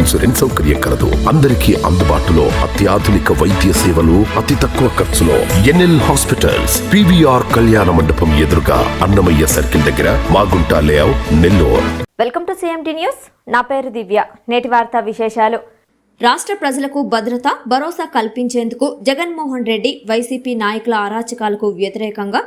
Insurance సౌకర్యం కలదు. అందరికీ అందుబాటులో అత్యాధునిక వైద్య సేవలు అతి తక్కువ ఖర్చులో ఎన్ఎల్ హాస్పిటల్స్ పివిఆర్ కళ్యాణ మండపం ఎదురుగా అన్నమయ్య సర్కిల్ దగ్గర Magunta layout Nellore. Welcome to CMT news నా పేరు దివ్య. నేటి వార్తా విశేషాలు. రాష్ట్ర ప్రజలకు భద్రత భరోసా కల్పించేందుకు జగన్మోహన్ రెడ్డి వైసీపీ నాయకుల అరాచకాలకు వ్యతిరేకంగా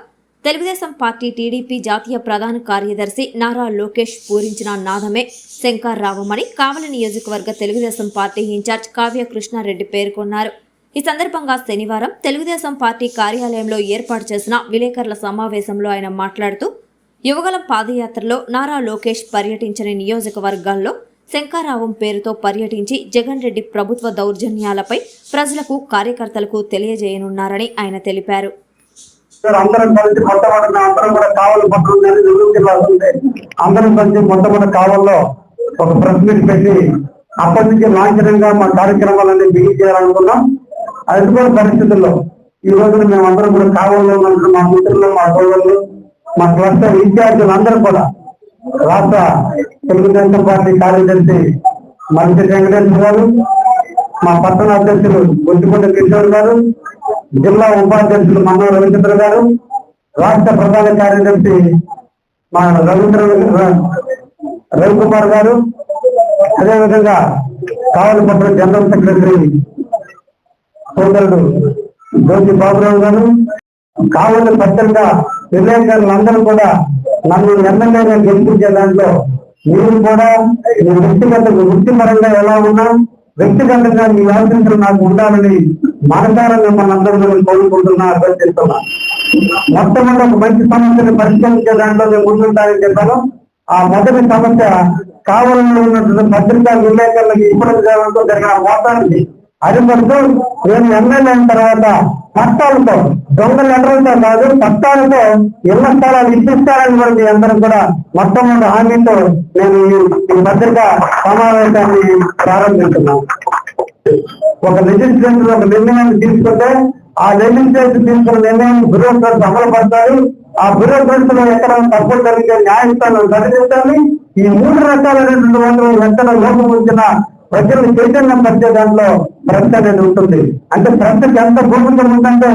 తెలుగుదేశం పార్టీ టీడీపీ జాతీయ ప్రధాన కార్యదర్శి నారా లోకేష్ పూరించిన నాదమే శంకర్రావమని కావలి నియోజకవర్గ Telugu Desam party in charge Kavya Krishna Reddy పేర్కొన్నారు. ఈ సందర్భంగా శనివారం తెలుగుదేశం పార్టీ కార్యాలయంలో ఏర్పాటు చేసిన విలేకరుల సమావేశంలో ఆయన మాట్లాడుతూ యువగలం పాదయాత్రలో నారా లోకేష్ పర్యటించిన నియోజకవర్గాల్లో శంకారావం పేరుతో పర్యటించి జగన్ రెడ్డి ప్రభుత్వ దౌర్జన్యాలపై ప్రజలకు కార్యకర్తలకు తెలియజేయనున్నారని ఆయన తెలిపారు. సార్ అందరం కలిసి మొట్టమొదటి అందరం కూడా కావాలి పట్టణం అనేది నెల్లూరు జిల్లా ఉంది అందరం కలిసి మొట్టమొదటి కావాల్లో ఒక ప్రెస్ మీట్ పెట్టి అప్పటి నుంచి లాంఛనంగా మా కార్యక్రమాలన్నీ బిగి చేయాలనుకున్నాం. అది కూడా పరిస్థితుల్లో ఈ రోజున మేము అందరం కూడా కావల్లో మా మిత్రులు మా సోదరులు మా క్లస్టర్ ఇన్ఛార్జీలు అందరూ కూడా రాష్ట్ర తెలుగుదేశం పార్టీ కార్యదర్శి మంత్రి వెంకటేశ్వర గారు మా పట్టణ అధ్యక్షులు గుంటుకుంట కిషోర్ గారు జిల్లా ఉపాధ్యక్షులు మన్నవ రవీంద్ర గారు రాష్ట్ర ప్రధాన కార్యదర్శి మా రవీంద్ర రవికుమార్ గారు అదేవిధంగా కావలపట్ల జనరల్ సెక్రటరీ సోదరుడు జ్యోతి బాబురావు గారు కావలి పత్రికా విలేకరులందరూ కూడా నన్ను ఎమ్మెల్యేగా గెలిపించే దాంట్లో మీరు కూడా మీ వ్యక్తిగత వృత్తిపరంగా ఎలా ఉన్నా వ్యక్తిగతంగా మీ ఆశించలు నాకు ఉండాలని మనసారా మనందరూ నేను కోరుకుంటున్నా అర్థం చేస్తున్నా మొట్టమొదటి ఒక మంచి సమస్యను పరిష్కరించే దాంట్లో నేను ముందుంటానని చెప్పాను. ఆ మొదటి సమస్య కావాలని ఉన్నటువంటి పత్రికా విలేకరులకు ఇప్పుడు జరిగిన మోసానికి అరిపడుతూ నేను ఎమ్మెల్యే అయిన తర్వాత పట్టాలతో దొంగ లెటర్లతో కాదు పట్టాలతో ఇళ్ళ స్థలాలు ఇప్పిస్తారని కూడా మీ అందరం కూడా మొత్తం మొట్టమొదటి హామీతో నేను ఈ- ఈ సమావేశాన్ని ప్రారంభిస్తున్నాను. ఒక లెజిస్లేషన్ ఒక నిర్ణయాన్ని తీసుకుంటే ఆ లెజిస్లేషన్ తీసుకున్న నిర్ణయం బ్యూరోక్రాట్స్ అమలు పడతారు ఆ బ్యూరోక్రాట్స్లో ఎక్కడ తప్పు జరిగితే న్యాయస్థానం సరిదిద్దాలి ఈ మూడు రకాలైనటువంటి వాళ్ళు ఎక్కడ లోపం ఉంచినా ప్రజలు చైతన్యం పరిచే దాంట్లో ప్రశ్న అనేది ఉంటుంది. అంటే ప్రశ్నకి ఎంత భూమికం ఉందంటే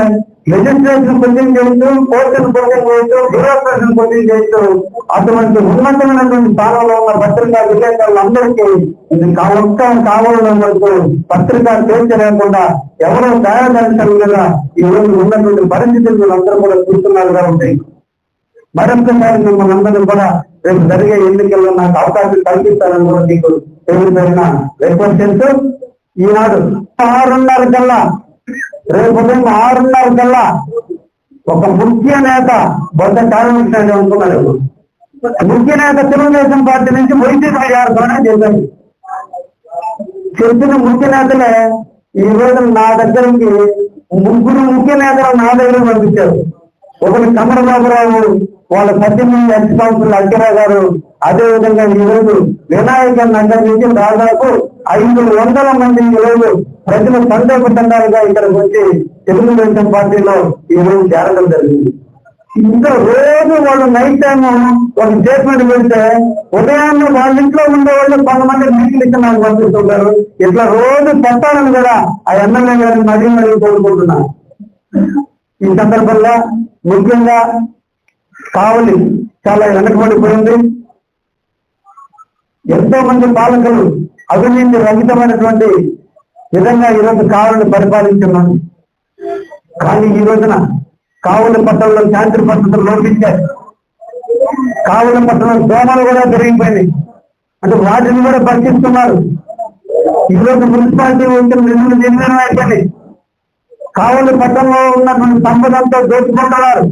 లెజిస్లేషన్ క్వశ్చన్ చేయొచ్చు కోర్టును క్వశ్చన్ చేయొచ్చు బ్యూరోక్రసీని క్వశ్చన్ చేయొచ్చు. అటువంటి ఉన్నతమైనటువంటి స్థానంలో ఉన్న పత్రికా విలేకరులందరికీ ఇది ఒక్క కావాలని వరకు పత్రికా స్వేచ్ఛ లేకుండా ఎవరో దయాదర్శనం మీద ఈ రోజు ఉన్నటువంటి పరిస్థితులు వీళ్ళందరూ కూడా చూస్తున్నారు కాబట్టి మరొకసారి మిమ్మల్ని అందరూ కూడా రేపు జరిగే ఎన్నికల్లో నాకు అవకాశం కల్పిస్తారని కూడా మీకు తెలియజేసిన రిక్వెస్ట్ ఈనాడు ఆరున్నర కల్లా రేపు ఉదయం ఆరున్నర కల్లా ఒక ముఖ్య నేత బొత్త కార్యక్రమం అనుకున్నాడు ముఖ్య నేత తెలుగుదేశం పార్టీ నుంచి వైసీపీ చేరుకోవడం చేశారు చెప్పిన ముఖ్య నేతలే ఈ రోజు నా దగ్గరికి ముగ్గురు ముఖ్య నేతలు నా దగ్గర పంపించారు. ఒకటి చంద్రబాబురావు వాళ్ళ పద్దెనిమిది ఎక్స్ కౌన్సిల్ గారు అదే విధంగా ఈ రోజు వినాయక నగర్ నుంచి దాదాపు ఐదు వందల మంది ఈ రోజు ప్రజలు సందేహపడ్డారుగా ఇక్కడికి వచ్చి తెలుగుదేశం పార్టీలో ఈ రోజు చేరడం జరిగింది. ఇంకా రోజు వాళ్ళు నైట్ టైం ఒక స్టేట్మెంట్ పెడితే ఉదయాన్నే వాళ్ళ ఇంట్లో ఉండే వాళ్ళు కొంతమంది మీటింగ్ ఇచ్చి నాకు పంపిస్తుంటారు ఇట్లా రోజు పెట్టాలని కూడా ఆ ఎమ్మెల్యే గారిని మరీ మరీ కోరుకుంటున్నాను. ఈ సందర్భంగా ముఖ్యంగా కావలి చాలా వెనకబడిపోయింది ఎంతో మంది పాలకులు అవినీతి రహితమైనటువంటి విధంగా ఈరోజు కావలిని పరిపాలించున్నాను కానీ ఈ రోజున కావుల పట్టణంలో శాంతి పద్ధతులు లోపించారు కావుల పట్టణం దోమలు కూడా పెరిగిపోయింది అంటే వాటిని కూడా పట్టిస్తున్నారు ఈ రోజు మున్సిపాలిటీ వచ్చిన నిధులు నిర్ణయం అయిపోయింది కావుల పట్టణంలో ఉన్నటువంటి సంపదంతా దోచుకుంటున్నారు.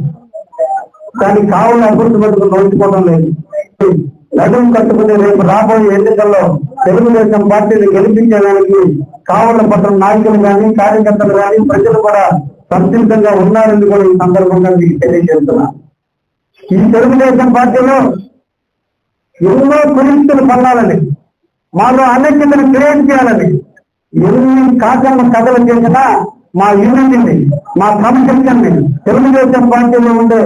కానీ కావుల అభివృద్ధి పథకం దోచుకోవడం లేదు. నదులు కట్టుకుని రేపు రాబోయే ఎన్నికల్లో తెలుగుదేశం పార్టీని గెలిపించడానికి కావల పట్టణ నాయకులు కానీ కార్యకర్తలు కానీ ప్రజలు కూడా సంసిద్ధంగా ఉన్నారని కూడా ఈ సందర్భంగా మీకు తెలియజేస్తున్నా. ఈ తెలుగుదేశం పార్టీలో ఎన్నో కురిస్తులు పొందాలని మాలో అనేకతను క్రియేట్ చేయాలని ఎన్ని కాకమ్మ కథలు చేసినా మా యూనిటీని మా క్రమశిక్షణని తెలుగుదేశం పార్టీలో ఉండే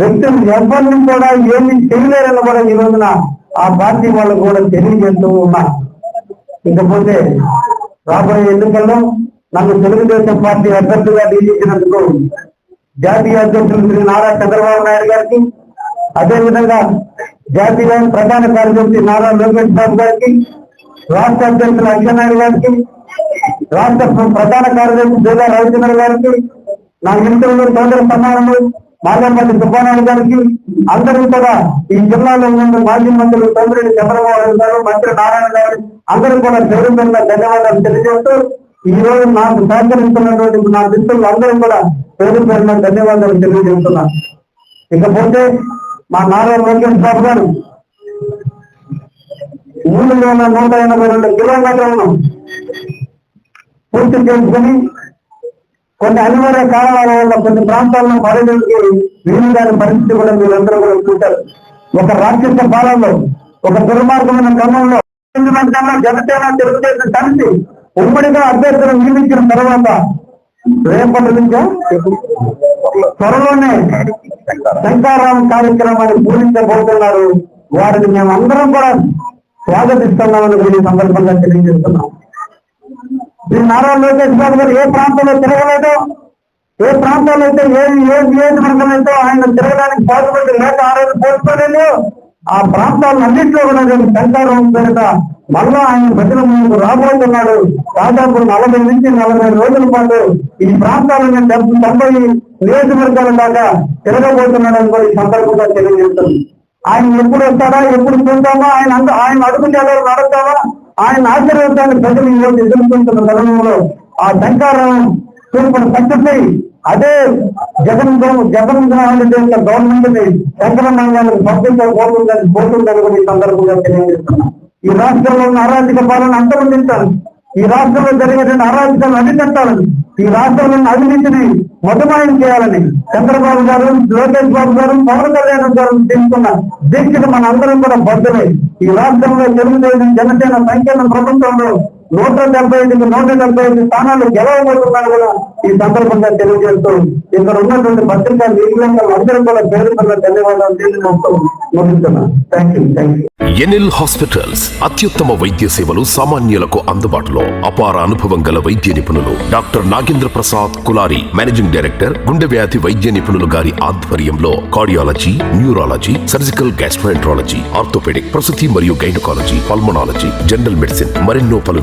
వ్యక్తులు ఎవరిని కూడా ఏమి చేయలేరని కూడా ఈ రోజున ఆ పార్టీ వాళ్ళు కూడా తెలియజేస్తూ ఉన్నా ఇకపోతే రాబోయే ఎన్నికల్లో నన్ను తెలుగుదేశం పార్టీ అభ్యర్థిగా నియమించినందుకు జాతీయ అధ్యక్షులు శ్రీ నారా చంద్రబాబు నాయుడు గారికి అదేవిధంగా జాతీయ ప్రధాన కార్యదర్శి నారా లోకేష్ బాబు గారికి రాష్ట్ర అధ్యక్షులు అచ్చెన్నాయుడు గారికి రాష్ట్ర ప్రధాన కార్యదర్శి జోగా రవిచంద్ర గారికి నా మిత్రులు సోదర సమానము మాగంపల్లి సుబ్బారావు గారికి అందరూ కూడా ఈ జిల్లాలో ఉన్న మాజీ మంత్రులు తొమ్మిది చంద్రబాబు గారు మంత్రి నారాయణ గారు అందరూ కూడా పేరుగా ధన్యవాదాలు తెలియజేస్తూ ఈ రోజు నాకు సహకరిస్తున్నటువంటి నా మిత్రులు అందరూ కూడా పేరు పేరున ధన్యవాదాలు తెలియజేస్తున్నారు ఇకపోతే మా నారాయణ లోకేష్ బాబు గారు మూడు వేల నూట ఎనభై రెండు కిలోమీటర్లను పూర్తి చేసుకుని కొన్ని అనివార్య కారణాల వల్ల కొన్ని ప్రాంతాల్లో పర్యటనకి వీలు కాని పరిస్థితి కూడా మీరందరూ కూడా చూశారు. ఒక రాక్షస పాలనలో ఒక దుర్మార్గమైన క్రమంలో కన్నా జనసేన తెలుగుదేశం కలిసి ఉమ్మడిగా అభ్యర్థులను నియమించిన తర్వాత రేపటి నుంచో త్వరలోనే శంకారాం కార్యక్రమాన్ని పూరించబోతున్నారు. వారిని మేము అందరం కూడా స్వాగతిస్తున్నామని ఈ సందర్భంగా తెలియజేస్తున్నాం. మీరు నారా లోకేష్ బాబు గారు ఏ ప్రాంతంలో తిరగలేదు ఏ ప్రాంతాల్లో అయితే ఏ ఏ నియోజకవర్గం ఆయన తిరగడానికి పాటుపడి లేక ఆ రోజు పోల్చుకోలేదు ఆ ప్రాంతాలను అన్నింటిలో కూడా నేను శంకారం పేరిట మళ్ళా ఆయన ప్రజల ముందుకు రాబోతున్నాడు. దాదాపు నలభై నుంచి నలభై రోజుల పాటు ఈ ప్రాంతాలను డెబ్బై తొంభై నియోజకవర్గాల దాకా తిరగబోతున్నాడని కూడా ఈ సందర్భంగా తెలియజేస్తుంది ఆయన ఎప్పుడు వస్తాడా ఎప్పుడు చూద్దామా ఆయన అంత ఆయన అడుగు నడుస్తావా ఆయన ఆశీర్వాదాన్ని ప్రజలు ఈరోజు ఎదుర్కొంటున్న తరుణంలో ఆ శంకారం చూపును సక్సెస్ అదే జగన్ గౌ- జగన్ యొక్క గవర్నమెంట్ని శంకరనారాయణకు పంపించబోతుందని పోతుందని కూడా ఈ సందర్భంగా తెలియజేస్తున్నాం. ఈ రాష్ట్రంలో ఉన్న అరాజక పాలన అంతమందించాలి. ఈ రాష్ట్రంలో జరిగేటువంటి అరాజకాలను అరికట్టాలని ఈ రాష్ట్రంలో అవినీతిని మధుమాయం చేయాలని చంద్రబాబు గారు లోకేష్ బాబు గారు పవన్ కళ్యాణ్ గారు తీసుకున్న దీక్షకు మన అందరం కూడా బద్దులే ఈ రాష్ట్రంలో తెలుగుదేశం జనసేన సంకీర్ణ ప్రభుత్వంలో నూట డెబ్బై ఎనిమిది నూట డెబ్బై ఎనిమిది స్థానాలు గెలవబోతున్నారు కూడా ఈ సందర్భంగా తెలియజేస్తూ ఇక్కడ ఉన్నటువంటి పత్రికా విలేకరులు అందరూ కూడా పేరు పేరున ధన్యవాదాలు తెలియజేస్తూ ముగిస్తున్నాను ఎన్ఎల్ హాస్పిటల్స్ అత్యుత్తమ వైద్య సేవలు సామాన్యులకు అందుబాటులో అపార అనుభవం గల వైద్య నిపుణులు doctor Nagendra Prasad Kulari managing director గుండె వ్యాధి వైద్య నిపుణులు గారి ఆధ్వర్యంలో cardiology neurology surgical gastroenterology orthopaedic ప్రసూతి మరియు గైనకాలజీ పల్మనాలజీ జనరల్ మెడిసిన్ మరెన్నో పలు